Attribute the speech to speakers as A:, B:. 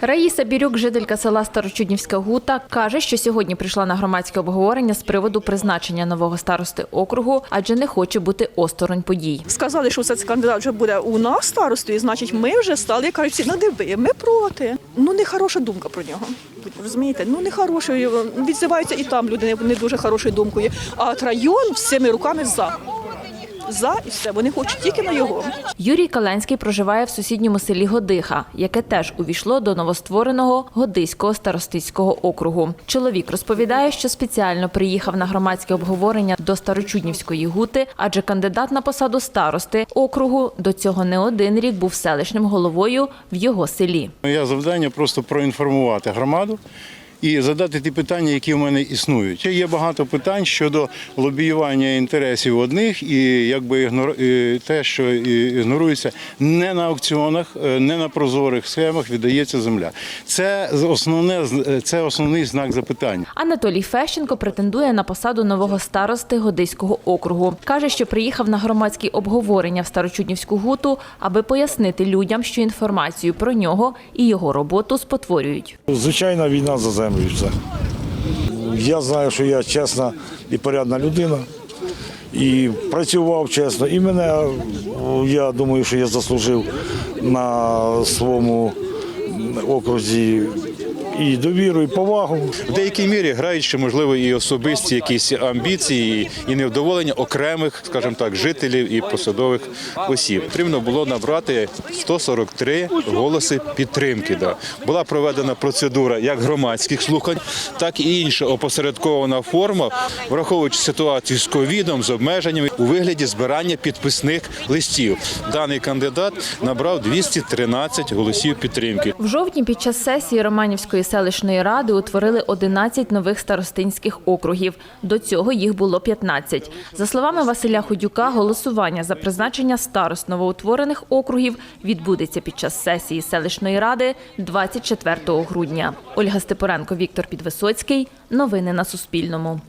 A: Раїса Бірюк, жителька села Старочуднівська Гута, каже, що сьогодні прийшла на громадське обговорення з приводу призначення нового старости округу, адже не хоче бути осторонь подій.
B: Сказали, що це кандидат вже буде у нас старостою, значить, ми вже стали кажуть, ну диви, ми проти. Ну не хороша думка про нього. Розумієте? Ну не хорошою. Відзиваються і там люди не дуже хорошою думкою. А от район всіми руками за. За і все. Вони хочуть тільки на його.
A: Юрій Каленський проживає в сусідньому селі Годиха, яке теж увійшло до новоствореного Годиського старостинського округу. Чоловік розповідає, що спеціально приїхав на громадське обговорення до Старочуднівської гути, адже кандидат на посаду старости округу до цього не один рік був селищним головою в його селі.
C: Моє завдання просто проінформувати громаду і задати ті питання, які в мене існують. Є багато питань щодо лобіювання інтересів одних і якби те, що ігнорується не на аукціонах, е, не на прозорих схемах віддається земля. Це основне з- це основний знак запитання.
A: Анатолій Фещенко претендує на посаду нового старости Годиського округу. Каже, що приїхав на громадські обговорення в Старочуднівську гуту, аби пояснити людям, що інформацію про нього і його роботу спотворюють.
D: Звичайна війна за землю все. Я знаю, що я чесна і порядна людина. І працював чесно. І мене, я думаю, що я заслужив на своєму окрузі і довіру, і повагу.
E: В деякій мірі грають ще можливо і особисті якісь амбіції і невдоволення окремих, скажімо так, жителів і посадових осіб. Потрібно було набрати 143 голоси підтримки. Да. Була проведена процедура як громадських слухань, так і інша опосередкована форма, враховуючи ситуацію з ковідом, з обмеженнями у вигляді збирання підписних листів. Даний кандидат набрав 213 голосів підтримки.
A: В жовтні під час сесії Романівської селищної ради утворили 11 нових старостинських округів. До цього їх було 15. За словами Василя Ходюка, голосування за призначення старост новоутворених округів відбудеться під час сесії селищної ради 24 грудня. Ольга Степоренко, Віктор Підвисоцький. Новини на Суспільному.